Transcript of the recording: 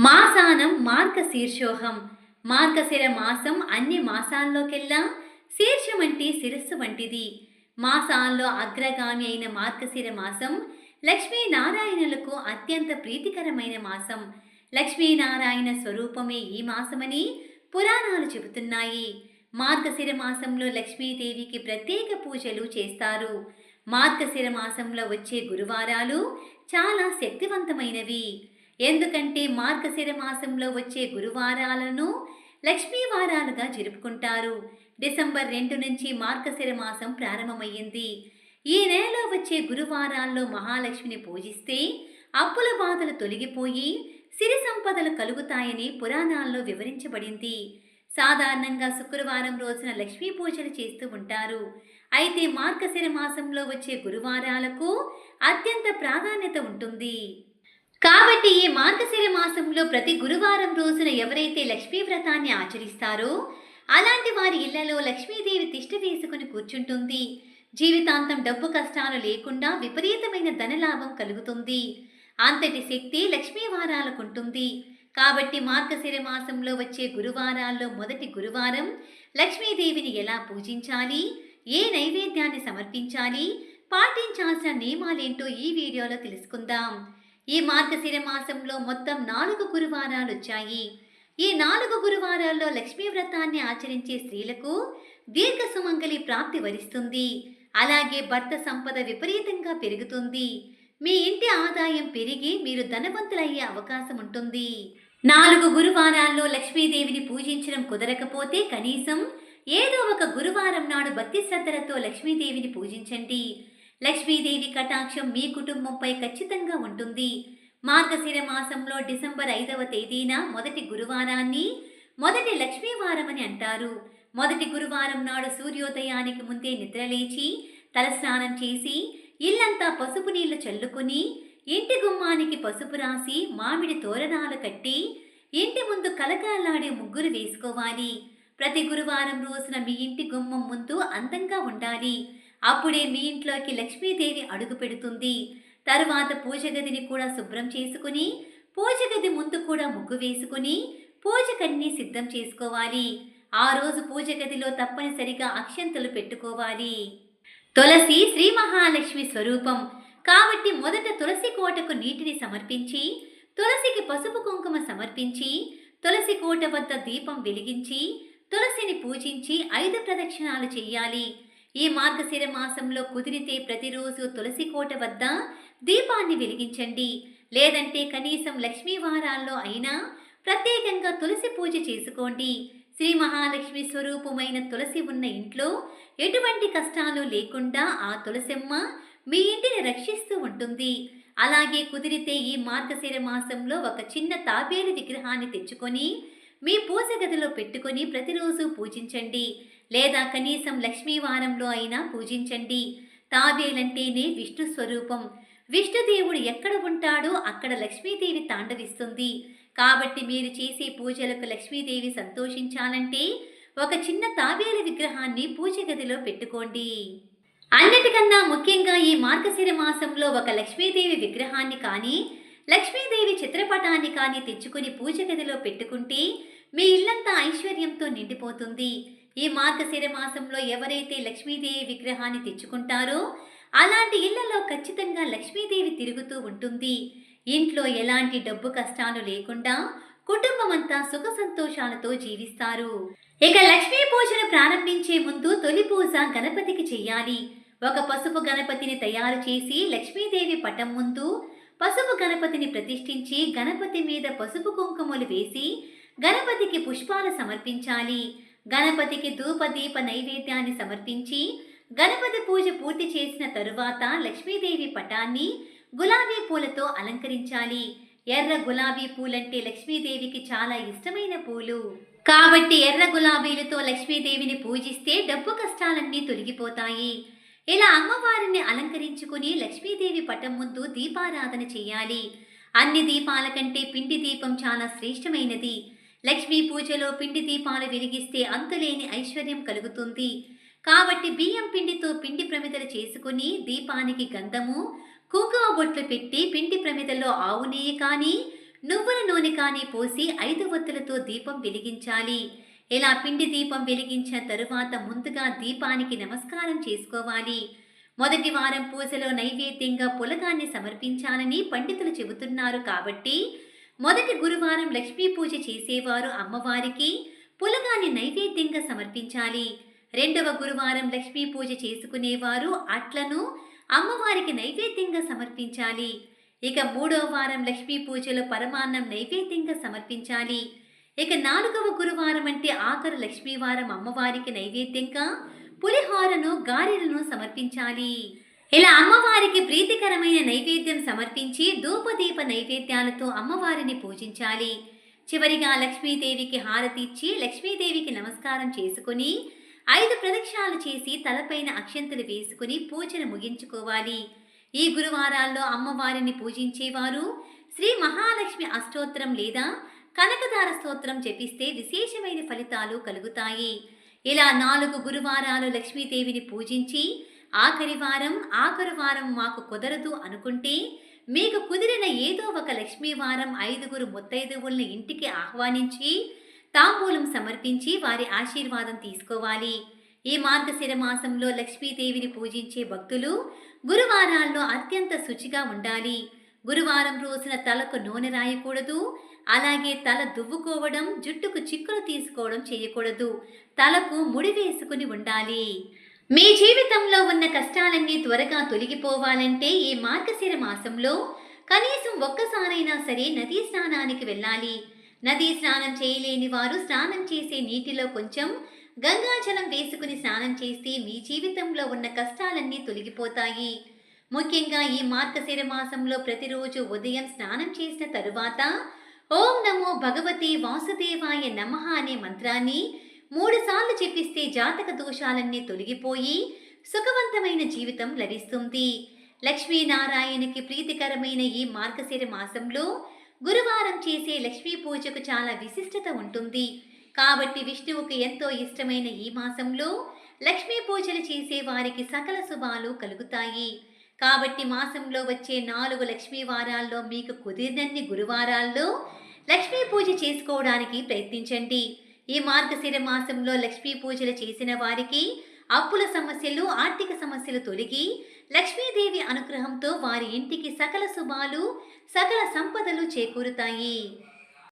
మాసానం మార్గశీర్షోహం. మార్గశిర మాసం అన్ని మాసాల్లోకెల్లా శీర్షం అంటే శిరస్సు వంటిది. మాసాల్లో అగ్రగామి అయిన మార్గశిర మాసం లక్ష్మీనారాయణులకు అత్యంత ప్రీతికరమైన మాసం. లక్ష్మీనారాయణ స్వరూపమే ఈ మాసమని పురాణాలు చెబుతున్నాయి. మార్గశిర మాసంలో లక్ష్మీదేవికి ప్రత్యేక పూజలు చేస్తారు. మార్గశిర మాసంలో వచ్చే గురువారాలు చాలా శక్తివంతమైనవి. ఎందుకంటే మార్గశిర మాసంలో వచ్చే గురువారాలను లక్ష్మీ వారాలుగా జరుపుకుంటారు. డిసెంబర్ రెండు నుంచి మార్గశిర మాసం ప్రారంభమయ్యింది. ఈ నెలలో వచ్చే గురువారాల్లో మహాలక్ష్మిని పూజిస్తే అప్పుల బాధలు తొలగిపోయి సిరి సంపదలు కలుగుతాయని పురాణాల్లో వివరించబడింది. సాధారణంగా శుక్రవారం రోజున లక్ష్మీ పూజలు చేస్తూ ఉంటారు. అయితే మార్గశిర మాసంలో వచ్చే గురువారాలకు అత్యంత ప్రాధాన్యత ఉంటుంది. కాబట్టి ఈ మార్గశిర మాసంలో ప్రతి గురువారం రోజున ఎవరైతే లక్ష్మీ వ్రతాన్ని ఆచరిస్తారో అలాంటి వారి ఇళ్ళలో లక్ష్మీదేవి తిష్ట వేసుకుని కూర్చుంటుంది. జీవితాంతం డబ్బు కష్టాలు లేకుండా విపరీతమైన ధనలాభం కలుగుతుంది. అంతటి శక్తి లక్ష్మీ వారాలకుంటుంది కాబట్టి మార్గశిర మాసంలో వచ్చే గురువారాల్లో మొదటి గురువారం లక్ష్మీదేవిని ఎలా పూజించాలి ఏ నైవేద్యాన్ని సమర్పించాలి పాటించాల్సిన నియమాలేంటో ఈ వీడియోలో తెలుసుకుందాం. ఈ మార్గశిర మాసంలో మొత్తం నాలుగు గురువారాలు వచ్చాయి ఈ నాలుగు గురువారాల్లో లక్ష్మీ వ్రతాన్ని ఆచరించే స్త్రీలకు దీర్ఘ సుమంగళి ప్రాప్తి వరిస్తుంది. అలాగే భర్త సంపద విపరీతంగా పెరుగుతుంది. మీ ఇంటి ఆదాయం పెరిగి మీరు ధనవంతులయ్యే అవకాశం ఉంటుంది. నాలుగు గురువారాల్లో లక్ష్మీదేవిని పూజించడం కుదరకపోతే కనీసం ఏదో ఒక గురువారం నాడు భక్తి శ్రద్ధలతో లక్ష్మీదేవిని పూజించండి. లక్ష్మీదేవి కటాక్షం మీ కుటుంబంపై ఖచ్చితంగా ఉంటుంది. మార్గశిర మాసంలో డిసెంబర్ ఐదవ తేదీన మొదటి గురువారాన్ని మొదటి లక్ష్మీవారం అని అంటారు. మొదటి గురువారం నాడు సూర్యోదయానికి ముందే నిద్రలేచి తలస్నానం చేసి ఇల్లంతా పసుపు నీళ్ళు చల్లుకుని ఇంటి గుమ్మానికి పసుపు రాసి మామిడి తోరణాలు కట్టి ఇంటి ముందు కలకాలాడే ముగ్గురు వేసుకోవాలి. ప్రతి గురువారం రోజున మీ ఇంటి గుమ్మం ముందు అందంగా ఉండాలి. అప్పుడే మీ ఇంట్లోకి లక్ష్మీదేవి అడుగు పెడుతుంది. తరువాత పూజ గదిని కూడా శుభ్రం చేసుకుని పూజగది ముందు కూడా ముగ్గు వేసుకుని పూజకన్నీ సిద్ధం చేసుకోవాలి. ఆ రోజు పూజ గదిలో తప్పనిసరిగా అక్షంతలు పెట్టుకోవాలి. తులసి శ్రీ మహాలక్ష్మి స్వరూపం. కాబట్టి మొదట తులసి కోటకు నీటిని సమర్పించి తులసికి పసుపు కుంకుమ సమర్పించి తులసి కోట వద్ద దీపం వెలిగించి తులసిని పూజించి ఐదు ప్రదక్షిణాలు చెయ్యాలి ఈ మార్గశిర మాసంలో కుదిరితే ప్రతిరోజు తులసి కోట వద్ద దీపాన్ని వెలిగించండి. లేదంటే కనీసం లక్ష్మీ వారాల్లో అయినా ప్రత్యేకంగా తులసి పూజ చేసుకోండి. శ్రీ మహాలక్ష్మి స్వరూపమైన తులసి ఉన్న ఇంట్లో ఎటువంటి కష్టాలు లేకుండా ఆ తులసమ్మ మీ ఇంటిని రక్షిస్తూ ఉంటుంది. అలాగే కుదిరితే ఈ మార్గశిర మాసంలో ఒక చిన్న తాబేలు విగ్రహాన్ని తెచ్చుకొని మీ పూజ గదిలో పెట్టుకొని ప్రతిరోజు పూజించండి. లేదా కనీసం లక్ష్మీ వారంలో అయినా పూజించండి. తాబేలంటేనే విష్ణు స్వరూపం. విష్ణుదేవుడు ఎక్కడ ఉంటాడో అక్కడ లక్ష్మీదేవి తాండవిస్తుంది. కాబట్టి మీరు చేసే పూజలకు లక్ష్మీదేవి సంతోషించాలంటే ఒక చిన్న తాబేల విగ్రహాన్ని పూజ గదిలో పెట్టుకోండి. అన్నిటికన్నా ముఖ్యంగా ఈ మార్గశిర మాసంలో ఒక లక్ష్మీదేవి విగ్రహాన్ని కానీ లక్ష్మీదేవి చిత్రపటాన్ని కానీ తెచ్చుకుని పూజ గదిలో పెట్టుకుంటే మీ ఇల్లంతా ఐశ్వర్యంతో నిండిపోతుంది. ఈ మార్గశిర మాసంలో ఎవరైతే లక్ష్మీదేవి విగ్రహాన్ని తెచ్చుకుంటారో అలాంటి ఇళ్ళలో ఖచ్చితంగా లక్ష్మీదేవి తిరుగుతూ ఉంటుంది. ఇంట్లో ఎలాంటి డబ్బు కష్టాలు లేకుండా కుటుంబమంతా సుఖ సంతోషాలతో జీవిస్తారు. ఇక లక్ష్మీ పూజను ప్రారంభించే ముందు తొలి పూజ గణపతికి చెయ్యాలి ఒక పసుపు గణపతిని తయారు చేసి లక్ష్మీదేవి పటం ముందు పసుపు గణపతిని ప్రతిష్ఠించి గణపతి మీద పసుపు కుంకుమలు వేసి గణపతికి పుష్పాలు సమర్పించాలి. గణపతికి ధూపదీప నైవేద్యాన్ని సమర్పించి గణపతి పూజ పూర్తి చేసిన తరువాత లక్ష్మీదేవి పటాన్ని గులాబీ పూలతో అలంకరించాలి. ఎర్ర గులాబీ పూలంటే లక్ష్మీదేవికి చాలా ఇష్టమైన పూలు. కాబట్టి ఎర్ర గులాబీలతో లక్ష్మీదేవిని పూజిస్తే డబ్బు కష్టాలన్నీ తొలగిపోతాయి. ఇలా అమ్మవారిని అలంకరించుకుని లక్ష్మీదేవి పటం ముందు దీపారాధన చేయాలి. అన్ని దీపాల కంటే పిండి దీపం చాలా శ్రేష్టమైనది. లక్ష్మీ పూజలో పిండి దీపాలు వెలిగిస్తే అంతులేని ఐశ్వర్యం కలుగుతుంది. కాబట్టి బియ్యం పిండితో పిండి ప్రమిదలు చేసుకుని దీపానికి గంధము కుంకుమ బొట్లు పెట్టి పిండి ప్రమిదలో ఆవు నెయ్యి కానీ నువ్వుల నూనె కానీ పోసి ఐదు ఒత్తులతో దీపం వెలిగించాలి. ఇలా పిండి దీపం వెలిగించిన తరువాత ముందుగా దీపానికి నమస్కారం చేసుకోవాలి. మొదటి వారం పూజలో నైవేద్యంగా పులగాన్ని సమర్పించాలని పండితులు చెబుతున్నారు కాబట్టి మొదటి గురువారం లక్ష్మీ పూజ చేసేవారు అమ్మవారికి పులగాన్ని నైవేద్యంగా సమర్పించాలి. రెండవ గురువారం లక్ష్మీ పూజ చేసుకునేవారు అట్లను అమ్మవారికి నైవేద్యంగా సమర్పించాలి. ఇక మూడవ వారం లక్ష్మీ పూజలో పరమాన్నం నైవేద్యంగా సమర్పించాలి. ఇక నాలుగవ గురువారం అంటే ఆఖరు లక్ష్మీవారం అమ్మవారికి నైవేద్యంగా పులిహోరను గారెలను సమర్పించాలి. ఇలా అమ్మవారికి ప్రీతికరమైన నైవేద్యం సమర్పించి ధూపదీప నైవేద్యాలతో అమ్మవారిని పూజించాలి. చివరిగా లక్ష్మీదేవికి హారతి ఇచ్చి లక్ష్మీదేవికి నమస్కారం చేసుకుని ఐదు ప్రదక్షిణాలు చేసి తలపైన అక్షంతలు వేసుకుని పూజను ముగించుకోవాలి. ఈ గురువారాల్లో అమ్మవారిని పూజించేవారు శ్రీ మహాలక్ష్మి అష్టోత్తరం లేదా కనకదార స్తోత్రం జపిస్తే విశేషమైన ఫలితాలు కలుగుతాయి. ఇలా నాలుగు గురువారాలు లక్ష్మీదేవిని పూజించి ఆఖరి వారం ఆఖరు వారం మాకు కుదరదు అనుకుంటే మీకు కుదిరిన ఏదో ఒక లక్ష్మీవారం ఐదుగురు ముత్తైదువుల్ని ఇంటికి ఆహ్వానించి తాంబూలం సమర్పించి వారి ఆశీర్వాదం తీసుకోవాలి. ఈ మార్గశిర మాసంలో లక్ష్మీదేవిని పూజించే భక్తులు గురువారాల్లో అత్యంత శుచిగా ఉండాలి. గురువారం రోజున తలకు నూనె రాయకూడదు. అలాగే తల దువ్వుకోవడం జుట్టుకు చిక్కులు తీసుకోవడం చేయకూడదు. తలకు ముడి వేసుకుని ఉండాలి. మీ జీవితంలో ఉన్న కష్టాలన్నీ త్వరగా తొలగిపోవాలంటే ఈ మార్గశిర మాసంలో కనీసం ఒక్కసారైనా సరే నదీ స్నానానికి వెళ్ళాలి. నదీ స్నానం చేయలేని వారు స్నానం చేసే నీటిలో కొంచెం గంగాజలం వేసుకుని స్నానం చేస్తే మీ జీవితంలో ఉన్న కష్టాలన్నీ తొలగిపోతాయి. ముఖ్యంగా ఈ మార్గశిర మాసంలో ప్రతిరోజు ఉదయం స్నానం చేసిన తరువాత ఓం నమో భగవతి వాసుదేవాయ నమః అనే మంత్రాన్ని మూడుసార్లు చెప్పిస్తే జాతక దోషాలన్నీ తొలగిపోయి సుఖవంతమైన జీవితం లభిస్తుంది. లక్ష్మీనారాయణకి ప్రీతికరమైన ఈ మార్గశిర మాసంలో గురువారం చేసే లక్ష్మీ పూజకు చాలా విశిష్టత ఉంటుంది. కాబట్టి విష్ణువుకు ఎంతో ఇష్టమైన ఈ మాసంలో లక్ష్మీ పూజలు చేసే వారికి సకల శుభాలు కలుగుతాయి. కాబట్టి మాసంలో వచ్చే నాలుగు లక్ష్మీ వారాల్లో మీకు కుదిరినన్ని గురువారాల్లో లక్ష్మీ పూజ చేసుకోవడానికి ప్రయత్నించండి. ఈ మార్గశిర మాసంలో లక్ష్మీ పూజలు చేసిన వారికి అప్పుల సమస్యలు ఆర్థిక సమస్యలు తొలగి లక్ష్మీదేవి అనుగ్రహంతో వారి ఇంటికి సకల శుభాలు సకల సంపదలు చేకూరుతాయి.